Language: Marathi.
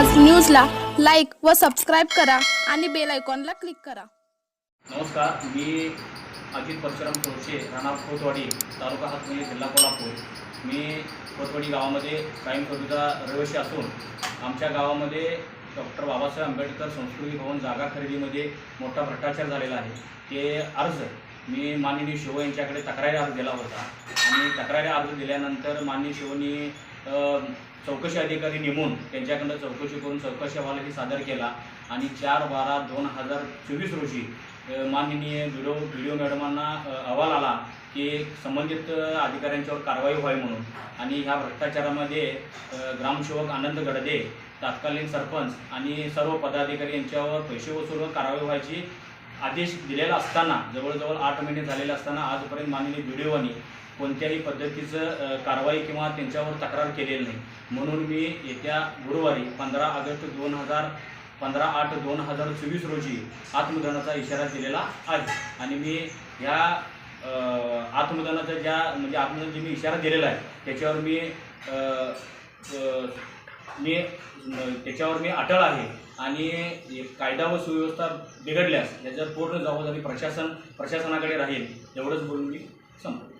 व सबस्क्राईब करा आणि बेल आयकॉनला क्लिक करा. नमस्कार मी अजित परशुराम चोरशे राणा खोतवाडी तालुका हातकणी जिल्हा कोल्हापूर. मी खोतवाडी गावामध्ये कायमस्वरूपीचा रहिवासी असून आमच्या गावामध्ये डॉक्टर बाबासाहेब आंबेडकर संस्कृती भवन जागा खरेदीमध्ये मोठा भ्रष्टाचार झालेला आहे. ते अर्ज मी माननीय शिव यांच्याकडे तक्रारी अर्ज दिला होता. आणि तक्रारी अर्ज दिल्यानंतर माननीय शिवनी चौकशी अधिकारी नेमून त्यांच्याकडनं चौकशी करून चौकशी अहवालही सादर केला. आणि चार बारा दोन हजार चोवीस रोजी माननीय व्हिडिओ व्हिडिओ मॅडमांना अहवाल आला की संबंधित अधिकाऱ्यांच्यावर कारवाई व्हावी म्हणून. आणि ह्या भ्रष्टाचारामध्ये ग्रामसेवक आनंद गडदे तत्कालीन सरपंच आणि सर्व पदाधिकारी यांच्यावर पैसे वसूल कारवाई व्हायची आदेश दिलेला असताना जवळजवळ आठ महिने झालेले असताना आजपर्यंत माननीय व्हिडिओनी कोणत्याही पद्धतीचं कारवाई किंवा त्यांच्यावर तक्रार केलेली नाही. म्हणून मी येत्या गुरुवारी पंधरा ऑगस्ट दोन हजार पंधरा आठ दोन हजार चोवीस रोजी आत्मदानाचा इशारा दिलेला आहे. आणि मी ह्या आत्मदानाचा ज्या म्हणजे आत्मदान जे मी इशारा दिलेला आहे त्याच्यावर मी मी त्याच्यावर मी अटळ आहे. आणि एक कायदा व सुव्यवस्था बिघडल्यास याच्यावर पूर्ण जबाबदारी प्रशासन प्रशासनाकडे राहील एवढंच बोलून मी संपतो